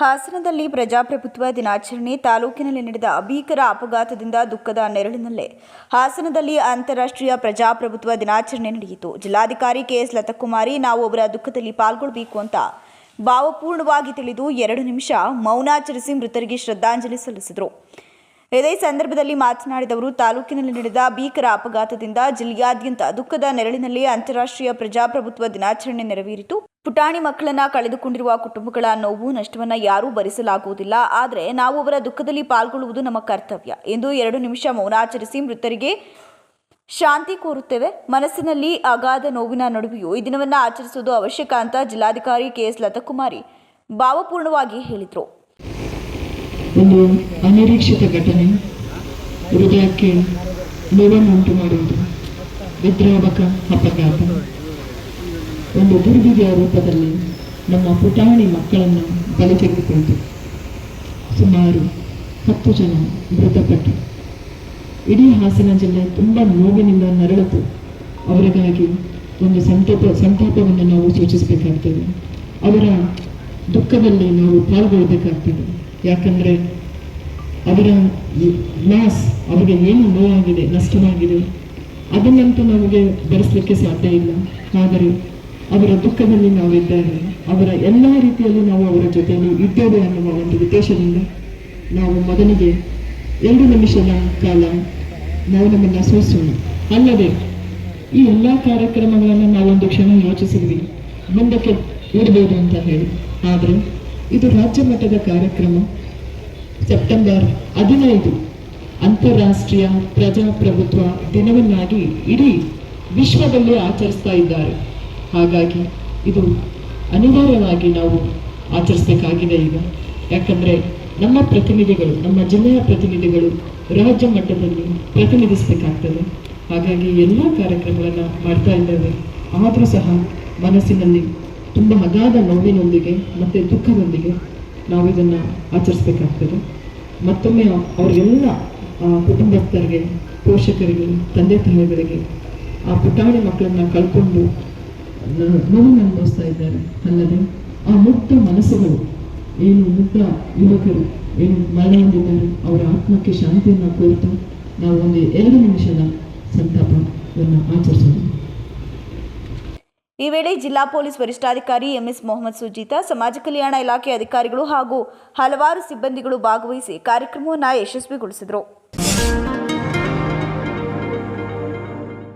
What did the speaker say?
ಹಾಸನದಲ್ಲಿ ಪ್ರಜಾಪ್ರಭುತ್ವ ದಿನಾಚರಣೆ, ತಾಲೂಕಿನಲ್ಲಿ ನಡೆದ ಭೀಕರ ಅಪಘಾತದಿಂದ ದುಃಖದ ನೆರಳಿನಲ್ಲೇ. ಹಾಸನದಲ್ಲಿ ಅಂತಾರಾಷ್ಟ್ರೀಯ ಪ್ರಜಾಪ್ರಭುತ್ವ ದಿನಾಚರಣೆ ನಡೆಯಿತು. ಜಿಲ್ಲಾಧಿಕಾರಿ ಕೆಎಸ್ ಲತಕುಮಾರಿ, ನಾವು ಅವರ ದುಃಖದಲ್ಲಿ ಪಾಲ್ಗೊಳ್ಳಬೇಕು ಅಂತ ಭಾವಪೂರ್ಣವಾಗಿ ತಿಳಿದು ಎರಡು ನಿಮಿಷ ಮೌನಾಚರಿಸಿ ಮೃತರಿಗೆ ಶ್ರದ್ಧಾಂಜಲಿ ಸಲ್ಲಿಸಿದರು. ಇದೇ ಸಂದರ್ಭದಲ್ಲಿ ಮಾತನಾಡಿದವರು ತಾಲೂಕಿನಲ್ಲಿ ನಡೆದ ಭೀಕರ ಅಪಘಾತದಿಂದ ಜಿಲ್ಲೆಯಾದ್ಯಂತ ದುಃಖದ ನೆರಳಿನಲ್ಲಿ ಅಂತಾರಾಷ್ಟ್ರೀಯ ಪ್ರಜಾಪ್ರಭುತ್ವ ದಿನಾಚರಣೆ ನೆರವೇರಿತು. ಪುಟಾಣಿ ಮಕ್ಕಳನ್ನ ಕಳೆದುಕೊಂಡಿರುವ ಕುಟುಂಬಗಳ ನೋವು, ನಷ್ಟವನ್ನು ಯಾರೂ ಭರಿಸಲಾಗುವುದಿಲ್ಲ. ಆದರೆ ನಾವು ಅವರ ದುಃಖದಲ್ಲಿ ಪಾಲ್ಗೊಳ್ಳುವುದು ನಮ್ಮ ಕರ್ತವ್ಯ. ಎಂದು ಎರಡು ನಿಮಿಷ ಮೌನಾಚರಿಸಿ ಮೃತರಿಗೆ ಶಾಂತಿ ಕೋರುತ್ತೇವೆ. ಮನಸ್ಸಿನಲ್ಲಿ ಅಗಾಧ ನೋವಿನ ನಡುವೆಯೂ ಈ ದಿನವನ್ನು ಆಚರಿಸುವುದು ಅವಶ್ಯಕ ಅಂತ ಜಿಲ್ಲಾಧಿಕಾರಿ ಕೆ ಎಸ್ ಲತಕುಮಾರಿ ಭಾವಪೂರ್ಣವಾಗಿ ಹೇಳಿದರು. ಅನಿರೀಕ್ಷಿತ ಘಟನೆ ಹೃದಯಕ್ಕೆ ಒಂದು ದುರ್ವಿಧಿಯ ರೂಪದಲ್ಲಿ ನಮ್ಮ ಪುಟಾಣಿ ಮಕ್ಕಳನ್ನು ಬಲಿ ತೆಗೆದುಕೊಂಡು ಸುಮಾರು ಹತ್ತು ಜನ ಮೃತಪಟ್ಟರು. ಇಡೀ ಹಾಸನ ಜಿಲ್ಲೆ ತುಂಬ ನೋವಿನಿಂದ ನರಳಿತು ಅವರಿಗಾಗಿ ಒಂದು ಸಂತಾಪ, ಸಂತಾಪವನ್ನು ನಾವು ಸೂಚಿಸಬೇಕಾಗ್ತದೆ. ಅವರ ದುಃಖದಲ್ಲಿ ನಾವು ಪಾಲ್ಗೊಳ್ಬೇಕಾಗ್ತದೆ ಯಾಕಂದರೆ ಅವರ ಲಾಸ್ ಅವರಿಗೆ ಏನು ನೋವಾಗಿದೆ, ನಷ್ಟವಾಗಿದೆ, ಅದನ್ನಂತೂ ನಮಗೆ ಭರಿಸಲಿಕ್ಕೆ ಸಾಧ್ಯ ಇಲ್ಲ. ಆದರೆ ಅವರ ದುಃಖದಲ್ಲಿ ನಾವಿದ್ದೇವೆ ಅವರ ಎಲ್ಲ ರೀತಿಯಲ್ಲಿ ನಾವು ಅವರ ಜೊತೆಯಲ್ಲಿ ಇದ್ದೇವೆ ಅನ್ನುವ ಒಂದು ಉದ್ದೇಶದಿಂದ ನಾವು ಮೊದಲಿಗೆ ಎರಡು ನಿಮಿಷದ ಕಾಲ ನಾವು ನಮ್ಮನ್ನು ಸೂಚಿಸೋಣ ಅಲ್ಲದೆ ಈ ಎಲ್ಲ ಕಾರ್ಯಕ್ರಮಗಳನ್ನು ನಾವೊಂದು ಕ್ಷಣ ಯೋಚಿಸಿದ್ವಿ. ಮುಂದಕ್ಕೆ ಇಡ್ಬೋದು ಅಂತ ಹೇಳಿ. ಆದರೆ ಇದು ರಾಜ್ಯ ಮಟ್ಟದ ಕಾರ್ಯಕ್ರಮ. ಸೆಪ್ಟೆಂಬರ್ ಹದಿನೈದು ಅಂತಾರಾಷ್ಟ್ರೀಯ ಪ್ರಜಾಪ್ರಭುತ್ವ ದಿನವನ್ನಾಗಿ ಇಡೀ ವಿಶ್ವದಲ್ಲಿ ಆಚರಿಸ್ತಾ ಇದ್ದಾರೆ. ಹಾಗಾಗಿ ಇದು ಅನಿವಾರ್ಯವಾಗಿ ನಾವು ಆಚರಿಸಬೇಕಾಗಿದೆ ಈಗ. ಯಾಕಂದರೆ ನಮ್ಮ ಪ್ರತಿನಿಧಿಗಳು, ನಮ್ಮ ಜಿಲ್ಲೆಯ ಪ್ರತಿನಿಧಿಗಳು, ರಾಜ್ಯ ಮಟ್ಟದಲ್ಲಿ ಪ್ರತಿನಿಧಿಸಬೇಕಾಗ್ತದೆ. ಹಾಗಾಗಿ ಎಲ್ಲ ಕಾರ್ಯಕ್ರಮಗಳನ್ನು ಮಾಡ್ತಾ ಇದ್ದೇವೆ. ಆದರೂ ಸಹ ಮನಸ್ಸಿನಲ್ಲಿ ತುಂಬ ಹಗಾದ ನೋವಿನೊಂದಿಗೆ ಮತ್ತು ದುಃಖದೊಂದಿಗೆ ನಾವು ಇದನ್ನು ಆಚರಿಸಬೇಕಾಗ್ತದೆ. ಮತ್ತೊಮ್ಮೆ ಅವರೆಲ್ಲ ಕುಟುಂಬಸ್ಥರಿಗೆ, ಪೋಷಕರಿಗೆ, ತಂದೆ ತಾಯಿಗಳಿಗೆ ಆ ಪುಟಾಣಿ ಮಕ್ಕಳನ್ನು ಕಳ್ಕೊಂಡು ನೋವನ್ನು ಅನುಭವಿಸ್ತಾ ಇದ್ದಾರೆ. ಅಲ್ಲದೆ ಆ ಮುಕ್ತ ಮನಸ್ಸುಗಳು, ಏನು ಮುಕ್ತ ಯುವಕರು, ಏನು ಮರಣ ಹೊಂದಿದ್ದಾರೆ ಅವರ ಆತ್ಮಕ್ಕೆ ಶಾಂತಿಯನ್ನು ಕೋರ್ತಾ ನಾವು ಒಂದು ಎರಡು ನಿಮಿಷದ ಸಂತಾಪವನ್ನು ಆಚರಿಸೋಣ. ಈ ವೇಳೆ ಜಿಲ್ಲಾ ಪೊಲೀಸ್ ವರಿಷ್ಠಾಧಿಕಾರಿ ಎಂಎಸ್ ಮೊಹಮ್ಮದ್ ಸುಜೀತಾ, ಸಮಾಜ ಕಲ್ಯಾಣ ಇಲಾಖೆ ಅಧಿಕಾರಿಗಳು ಹಾಗೂ ಹಲವಾರು ಸಿಬ್ಬಂದಿಗಳು ಭಾಗವಹಿಸಿ ಕಾರ್ಯಕ್ರಮವನ್ನು ಯಶಸ್ವಿಗೊಳಿಸಿದರು.